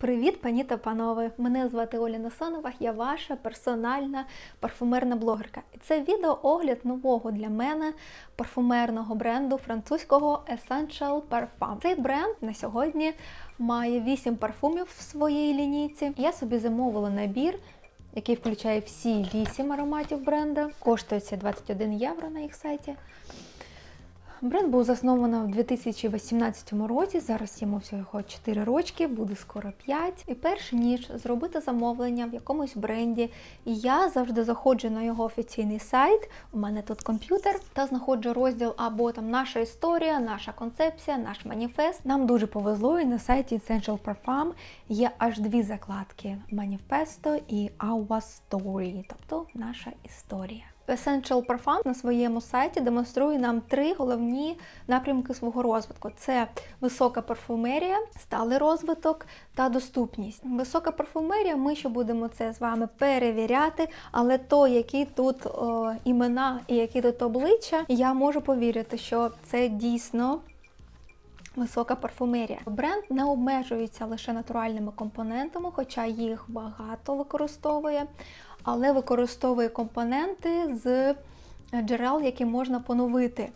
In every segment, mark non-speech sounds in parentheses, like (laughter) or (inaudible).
Привіт, пані та панове! Мене звати Оля Насонова, я ваша персональна парфумерна блогерка. І це відео огляд нового для мене парфумерного бренду французького Essential Parfum. Цей бренд на сьогодні має 8 парфумів в своїй лінійці. Я собі замовила набір, який включає всі 8 ароматів бренда. Коштує це 21 євро на їх сайті. Бренд був засновано в 2018 році. Зараз йому всього 4 рочки, буде скоро 5. І перш ніж зробити замовлення в якомусь бренді, я завжди заходжу на його офіційний сайт. У мене тут комп'ютер, та знаходжу розділ або там наша історія, наша концепція, наш маніфест. Нам дуже повезло, і на сайті Essential Parfum є аж дві закладки: маніфесто і Our Story, тобто наша історія. Essential Parfum на своєму сайті демонструє нам три головні напрямки свого розвитку: це висока парфумерія, сталий розвиток та доступність. Висока парфумерія, ми ще будемо це з вами перевіряти, але то, які тут о, імена і які тут обличчя, я можу повірити, що це дійсно. Висока парфумерія. Бренд не обмежується лише натуральними компонентами, хоча їх багато використовує, але використовує компоненти з джерел, які можна поновити.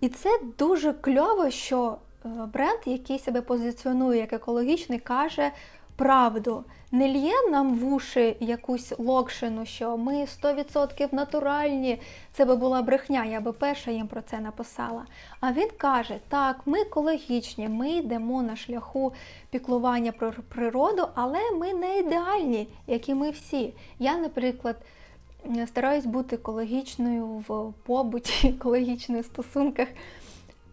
І це дуже кльово, що е, бренд, який себе позиціонує як екологічний, каже правду. Не лє нам в уші якусь локшину, що ми 100% натуральні, це би була брехня, я би перша їм про це написала. А він каже: так, ми екологічні, ми йдемо на шляху піклування про природу, але ми не ідеальні, як і ми всі. Я, наприклад, стараюсь бути екологічною в побуті, (laughs) екологічною в стосунках.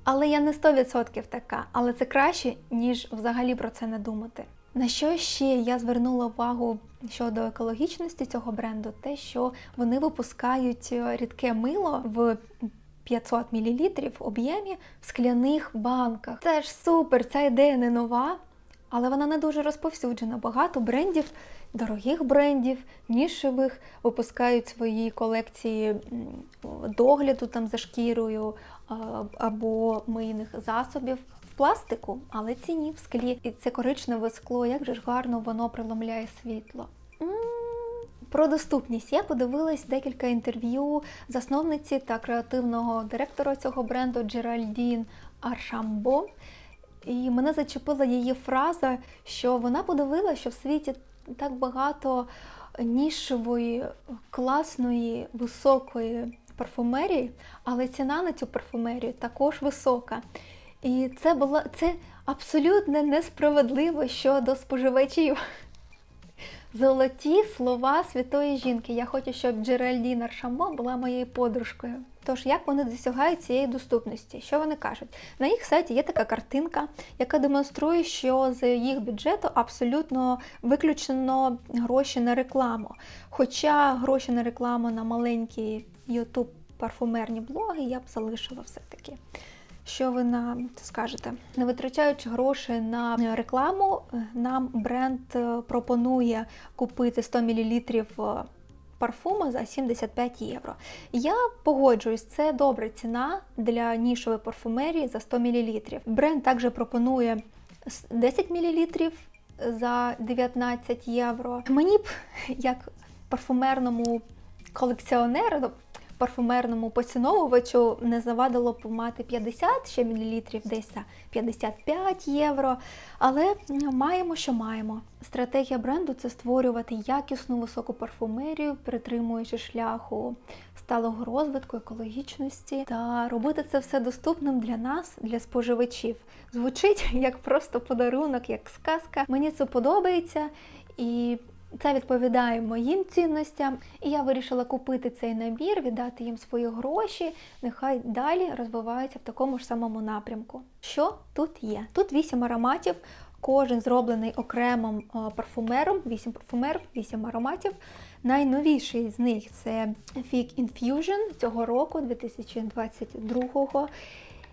Але я не 100% така, але це краще, ніж взагалі про це не думати. На що ще я звернула увагу щодо екологічності цього бренду? Те, що вони випускають рідке мило в 500 мл об'ємі в скляних банках. Це ж супер, ця ідея не нова, але вона не дуже розповсюджена. Багато брендів, дорогих брендів, нішевих випускають свої колекції догляду там за шкірою або мийних засобів пластику, але ці ні в склі. І це коричневе скло, як же ж гарно воно преломляє світло. Про доступність я подивилась декілька інтерв'ю засновниці та креативного директора цього бренду Джеральдін Аршамбо. І мене зачепила її фраза, що вона подивила, що в світі так багато нішевої, класної, високої парфумерії, але ціна на цю парфумерію також висока. І це було це абсолютно несправедливо щодо споживачів. Золоті слова святої жінки. Я хочу, щоб Джеральдін Аршамбо була моєю подружкою. Тож, як вони досягають цієї доступності? Що вони кажуть? На їх сайті є така картинка, яка демонструє, що з їх бюджету абсолютно виключено гроші на рекламу. Хоча гроші на рекламу на маленькі YouTube парфумерні блоги я б залишила все-таки. Що ви на це скажете? Не витрачаючи гроші на рекламу, нам бренд е, пропонує купити 100 мл парфуму за 75 євро. Я погоджуюсь, це добра ціна для нішової парфумерії за 100 мл. Бренд також пропонує 10 мл за 19 євро. Мені б як парфумерному колекціонеру парфумерному поціновувачу не завадило б мати 50 ще мілілітрів, десь 55 євро. Але маємо, що маємо. Стратегія бренду це створювати якісну високу парфумерію, притримуючи шляху сталого розвитку, екологічності та робити це все доступним для нас, для споживачів. Звучить (laughs) як просто подарунок, як сказка. Мені це подобається і. Це відповідає моїм цінностям, і я вирішила купити цей набір, віддати їм свої гроші. Нехай далі розвиваються в такому ж самому напрямку. Що тут є? Тут вісім ароматів, кожен зроблений окремим парфумером, вісім парфумерів, вісім ароматів. Найновіший з них це Fig Infusion цього року, 2022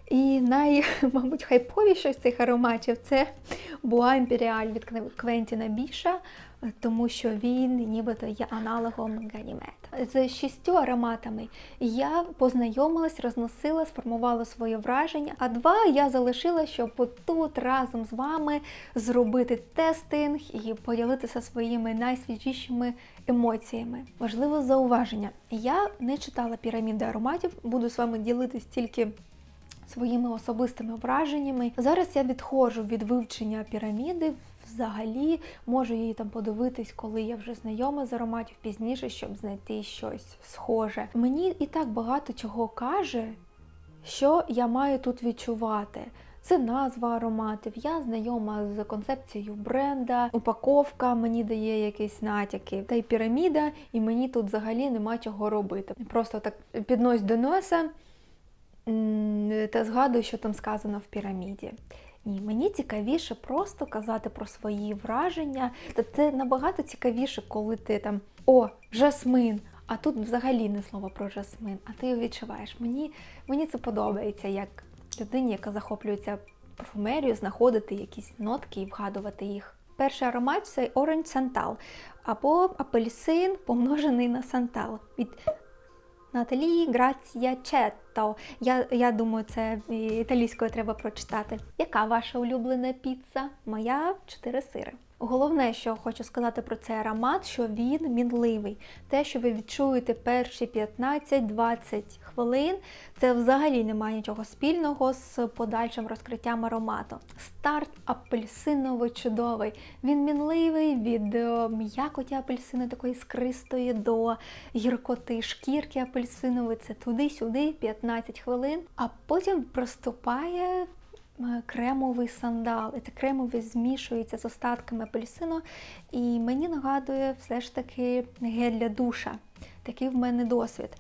і най, (laughs) мабуть, хайповіший з цих ароматів це Bois Imperial від Квентіна Біша, тому що він нібито є аналогом Ганімет. з шістю ароматами. Я познайомилась, розносила, сформувала своє враження. А два я залишила, щоб тут разом з вами зробити тестинг і поділитися своїми найсвіжішими емоціями. Важливе зауваження. Я не читала піраміди ароматів, буду з вами ділитись тільки своїми особистими враженнями. Зараз я відходжу від вивчення піраміди. Взагалі можу її там подивитись, коли я вже знайома з ароматів пізніше, щоб знайти щось схоже. Мені і так багато чого каже, що я маю тут відчувати. Це назва ароматів. Я знайома з концепцією бренда, упаковка мені дає якісь натяки. Та й піраміда, і мені тут взагалі нема чого робити. Просто так піднось до носа та згадую, що там сказано в піраміді. Ні, мені цікавіше просто казати про свої враження. Та це набагато цікавіше, коли ти там о, жасмин. А тут взагалі не слово про жасмин, а ти його відчуваєш. Мені, мені це подобається як людині, яка захоплюється парфумерією, знаходити якісь нотки і вгадувати їх. Перший аромат це Orange Santal або апельсин, помножений на сантал. Від Наталі Грація Четто. Я, я думаю, це італійською треба прочитати. Яка ваша улюблена піца? Моя чотири сири. Головне, що хочу сказати про цей аромат, що він мінливий. Те, що ви відчуєте перші 15-20 хвилин, це взагалі не має нічого спільного з подальшим розкриттям аромату. Старт апельсиново чудовий. Він мінливий від е, м'якоті апельсину, такої скристої до гіркоти шкірки апельсинової. Це туди-сюди 15 хвилин, а потім приступає е, кремовий сандал. І це кремовий змішується з остатками апельсину. І мені нагадує все ж таки гель для душа. Такий в мене досвід.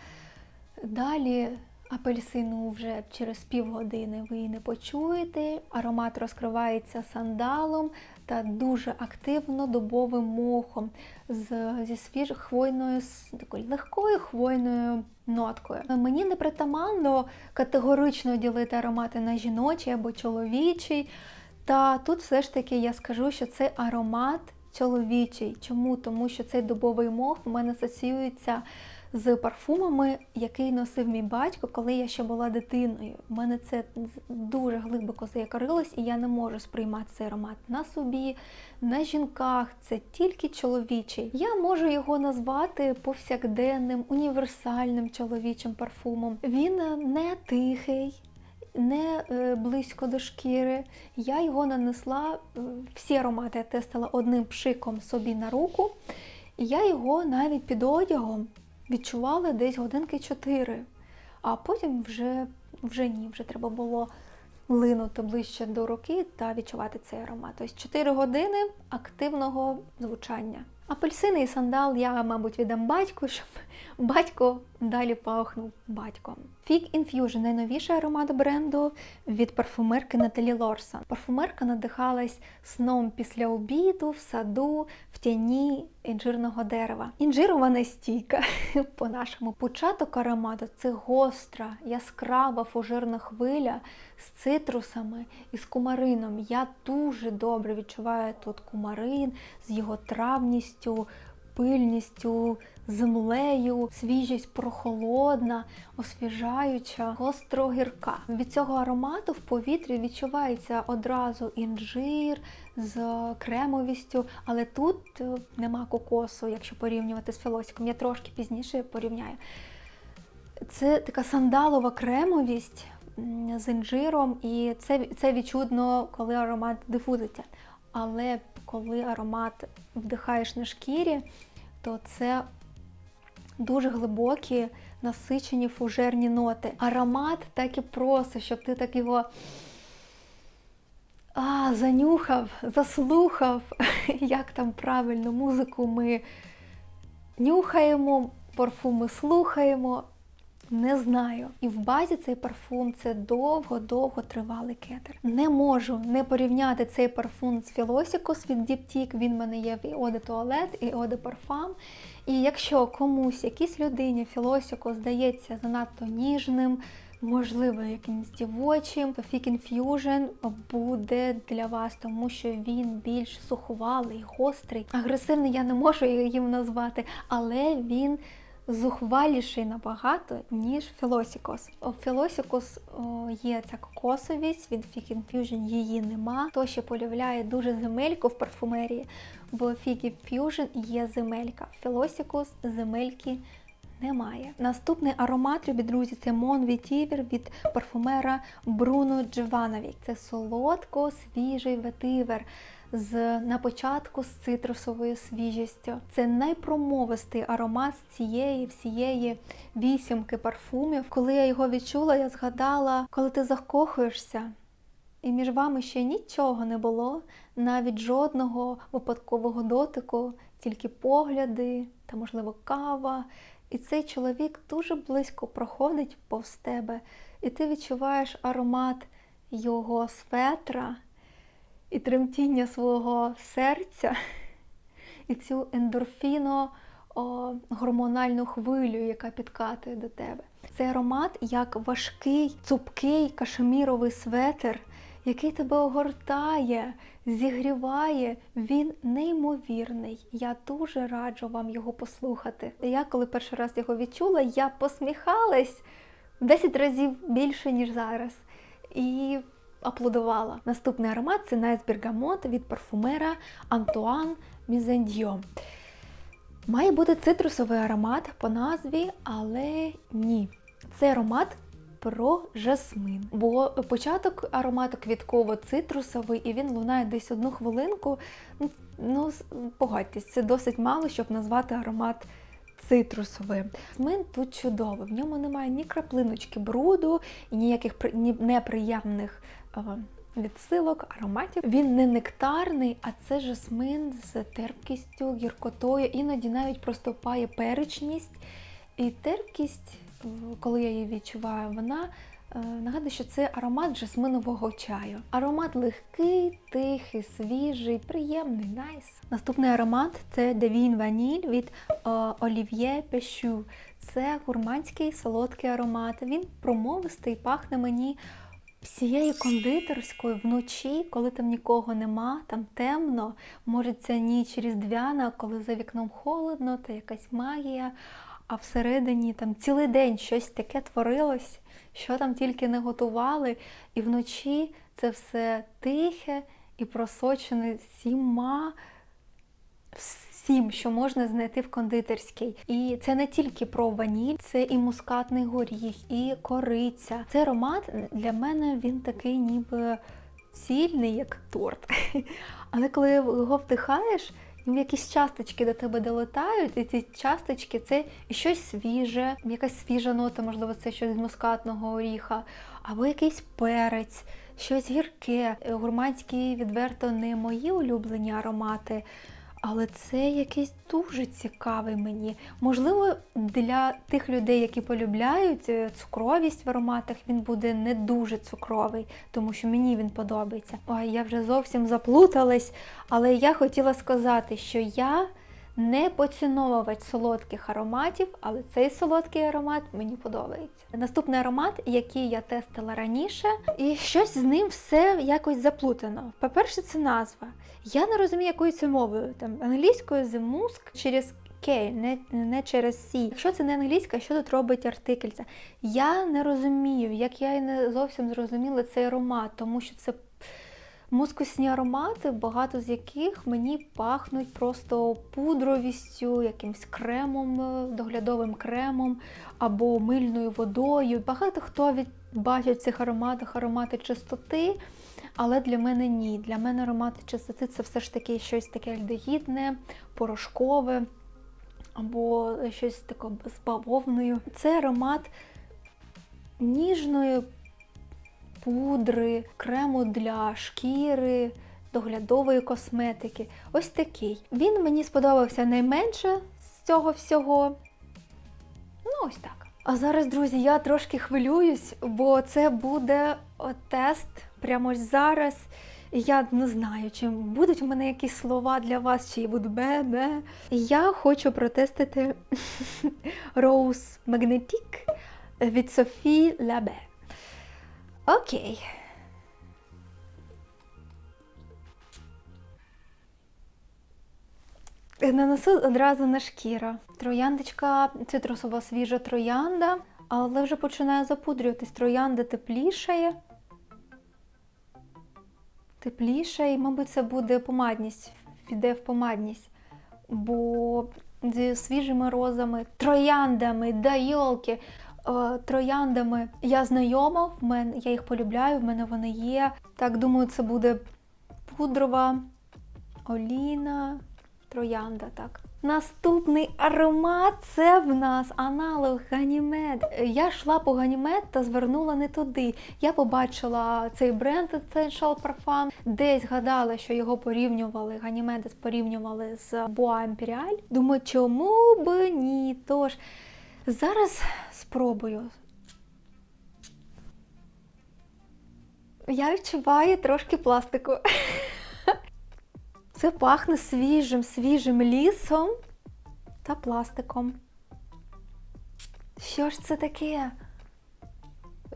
Далі апельсину вже через півгодини ви не почуєте. Аромат розкривається сандалом та дуже активно дубовим мохом з, зі свіжою хвойною, з такою легкою хвойною ноткою. Мені не притаманно категорично ділити аромати на жіночий або чоловічий. Та тут все ж таки я скажу, що це аромат чоловічий. Чому? Тому що цей дубовий мох у мене асоціюється з парфумами, який носив мій батько, коли я ще була дитиною. У мене це дуже глибоко заякорилось, і я не можу сприймати цей аромат на собі, на жінках. Це тільки чоловічий. Я можу його назвати повсякденним, універсальним чоловічим парфумом. Він не тихий. Не е, близько до шкіри. Я його нанесла, е, всі аромати я тестила одним пшиком собі на руку, і я його навіть під одягом відчувала десь годинки 4. А потім вже, вже ні, вже треба було линути ближче до руки та відчувати цей аромат. Тобто 4 години активного звучання. Апельсини і сандал я, мабуть, віддам батьку, щоб батько далі пахнув батьком. Fig Infusion – найновіший аромат бренду від парфумерки Наталі Лорсон. Парфумерка надихалась сном після обіду, в саду, в тіні інжирного дерева. Інжирована стійка (laughs) по-нашому. Початок аромату це гостра, яскрава фужерна хвиля з цитрусами і з кумарином. Я дуже добре відчуваю тут кумарин з його травністю, пильністю, землею, свіжість прохолодна, освіжаюча, гостро-гірка. Від цього аромату в повітрі відчувається одразу інжир з кремовістю, але тут е, нема кокосу, якщо порівнювати з філосиком. Я трошки пізніше порівняю. Це така сандалова кремовість з інжиром, і це, це відчутно, коли аромат дифузиться. Але коли аромат вдихаєш на шкірі, то це дуже глибокі, насичені фужерні ноти. Аромат так і просить, щоб ти так його а, занюхав, заслухав, (laughs) як там правильно музику ми нюхаємо, парфуми слухаємо. Не знаю. І в базі цей парфум це довго-довго тривалий кетер. Не можу не порівняти цей парфум з Philosopos від Diptyque. Він в мене є в de Toilette і de Parfum. І якщо комусь, якійсь людині Philosopos здається занадто ніжним, можливо, якимось дівочим, то Fig Infusion буде для вас, тому що він більш суховалий, гострий. Агресивний я не можу їм назвати, але він зухваліший набагато, ніж Філосікос. Філосікос є ця кокосовість, від Fig Infusion її нема. Хто ще полюбляє дуже земельку в парфумерії, бо Fig Infusion є земелька. Філосікус земельки немає. Наступний аромат, любі друзі, це Mon Vetiver від парфумера Бруно Дживанові. Це солодко свіжий ветивер з на початку з цитрусовою свіжістю. Це найпромовистий аромат з цієї всієї вісімки парфумів. Коли я його відчула, я згадала, коли ти закохуєшся. І між вами ще нічого не було, навіть жодного випадкового дотику, тільки погляди та, можливо, кава. І цей чоловік дуже близько проходить повз тебе, і ти відчуваєш аромат його светра і тремтіння свого серця, і цю ендорфіно гормональну хвилю, яка підкатує до тебе. Цей аромат як важкий, цупкий кашеміровий светр, який тебе огортає, зігріває. Він неймовірний. Я дуже раджу вам його послухати. Я, коли перший раз його відчула, я посміхалась в 10 разів більше, ніж зараз. І аплодувала. Наступний аромат це Найс Бергамот від парфумера Антуан Мізендьо. Має бути цитрусовий аромат по назві, але ні. Це аромат про жасмин. Бо початок аромату квітково-цитрусовий, і він лунає десь одну хвилинку. Ну, погодьтесь, це досить мало, щоб назвати аромат цитрусовим. Жасмин тут чудовий, в ньому немає ні краплиночки бруду і ніяких неприємних відсилок, ароматів. Він не нектарний, а це жасмин з терпкістю, гіркотою, іноді навіть проступає перечність і терпкість коли я її відчуваю, вона е, нагадує, що це аромат жасминового чаю. Аромат легкий, тихий, свіжий, приємний, найс. Наступний аромат це Девін Ваніль від Олів'є Пещу. Це гурманський солодкий аромат. Він промовистий, пахне мені всією кондитерською вночі, коли там нікого нема, там темно, може ця ніч різдвяна, коли за вікном холодно, та якась магія а всередині там цілий день щось таке творилось, що там тільки не готували, і вночі це все тихе і просочене всіма. Всім, що можна знайти в кондитерській. І це не тільки про ваніль, це і мускатний горіх, і кориця. Цей аромат для мене він такий, ніби цільний, як торт. (laughs) Але коли його вдихаєш, якісь часточки до тебе долетають, і ці часточки це щось свіже, якась свіжа нота, можливо, це щось з мускатного оріха, або якийсь перець, щось гірке. Гурманські відверто не мої улюблені аромати. Але це якийсь дуже цікавий мені. Можливо, для тих людей, які полюбляють е, цукровість в ароматах, він буде не дуже цукровий, тому що мені він подобається. Ой, я вже зовсім заплуталась, але я хотіла сказати, що я не поціновувач солодких ароматів, але цей солодкий аромат мені подобається. Наступний аромат, який я тестила раніше, і щось з ним все якось заплутано. По-перше, це назва. Я не розумію, якою це мовою. Там англійською The Musk через K, не не через C. Якщо це не англійська, що тут робить артикль? Я не розумію, як я і не зовсім зрозуміла цей аромат, тому що це мускусні аромати, багато з яких мені пахнуть просто пудровістю, якимсь кремом, е, доглядовим кремом або мильною водою. Багато хто від... бачить в цих ароматах аромати чистоти. Але для мене ні. Для мене аромати чистоти це все ж таки щось таке альдегідне, порошкове або щось таке з бавовною. Це аромат ніжної пудри, крему для шкіри, доглядової косметики. Ось такий. Він мені сподобався найменше з цього всього. Ну, ось так. А зараз, друзі, я трошки хвилююсь, бо це буде тест прямо ось зараз. Я не знаю, чи будуть в мене якісь слова для вас, чи я буду бе-бе. Я хочу протестити (laughs) Rose Magnetic від Софі Лабе. Окей. Нанесу одразу на шкіру. Трояндочка, цитрусова свіжа троянда, але вже починає запудрюватись. Троянда теплішає. Теплішає, мабуть, це буде помадність, піде в помадність. Бо зі свіжими розами, трояндами, да йолки, е, трояндами я знайома, в мене, я їх полюбляю, в мене вони є. Так, думаю, це буде пудрова, оліна, троянда, так. Наступний аромат це в нас аналог Ганімед. Я йшла по Ганімед та звернула не туди. Я побачила цей бренд Essential Parfum, десь гадала, що його порівнювали, Ганімедес порівнювали з Boa Imperial. Думаю, чому б ні? Тож зараз спробую. Я відчуваю трошки пластику. Це пахне свіжим, свіжим лісом та пластиком. Що ж це таке?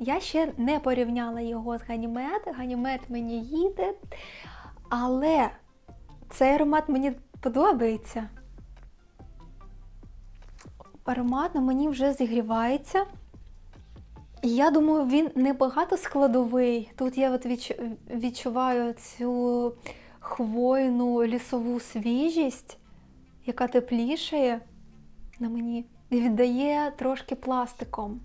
Я ще не порівняла його з Ганімед. Ганімед мені їде, але цей аромат мені подобається. Аромат на мені вже зігрівається. Я думаю, він небагато складовий. Тут я от відчуваю цю хвойну лісову свіжість, яка теплішає на мені і віддає трошки пластиком.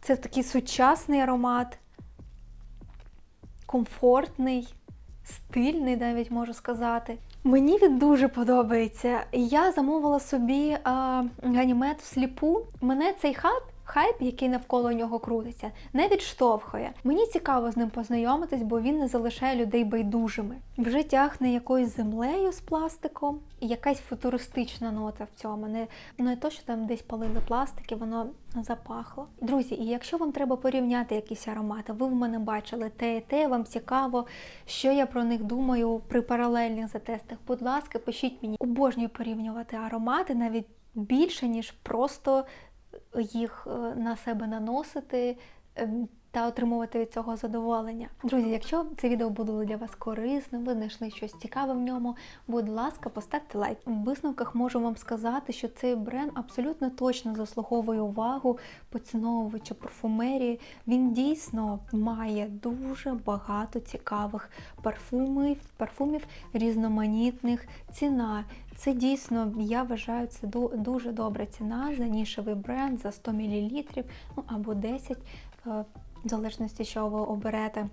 Це такий сучасний аромат, комфортний, стильний, навіть можу сказати. Мені він дуже подобається. Я замовила собі а, ганімед всліпу. Мене цей хайп, хайп, який навколо нього крутиться, не відштовхує. Мені цікаво з ним познайомитись, бо він не залишає людей байдужими. Вже тягне якоюсь землею з пластиком, і якась футуристична нота в цьому. Не, не то, що там десь палили пластики, воно запахло. Друзі, і якщо вам треба порівняти якісь аромати, ви в мене бачили те і те, вам цікаво, що я про них думаю при паралельних затестах. Будь ласка, пишіть мені. Обожнюю порівнювати аромати навіть більше, ніж просто їх е, на себе наносити ем, та отримувати від цього задоволення. Друзі, якщо це відео було для вас корисним, ви знайшли щось цікаве в ньому, будь ласка, поставте лайк. В висновках можу вам сказати, що цей бренд абсолютно точно заслуговує увагу поціновувача парфумерії. Він дійсно має дуже багато цікавих парфумів, парфумів різноманітних. Ціна це дійсно, я вважаю, це дуже добра ціна за нішевий бренд за 100 мл, ну або 10, е, в залежності, що ви оберете.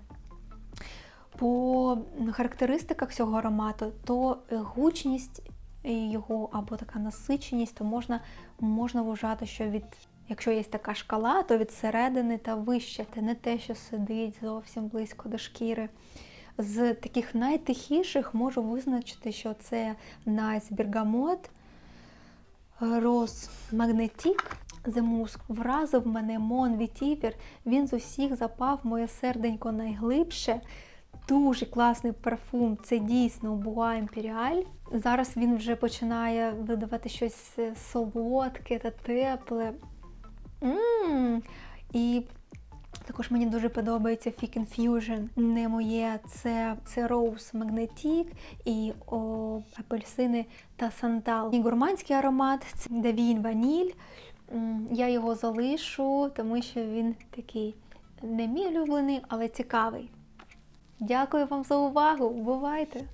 По характеристиках цього аромату, то гучність його або така насиченість, то можна, можна вважати, що від, якщо є така шкала, то від середини та вище. Це не те, що сидить зовсім близько до шкіри. З таких найтихіших можу визначити, що це Nice Bergamot, Rose Magnetic, The Musk. Вразив мене Mon Vetiver. Він з усіх запав моє серденько найглибше. Дуже класний парфум. Це дійсно Bois Imperial. Зараз він вже починає видавати щось е, солодке та тепле. М, І також мені дуже подобається Fick Infusion. Не моє, це, це Rose Magnetic і о, апельсини та сандал. І гурманський аромат це Davin Ваніль. Я його залишу, тому що він такий не мій улюблений, але цікавий. Дякую вам за увагу. Бувайте!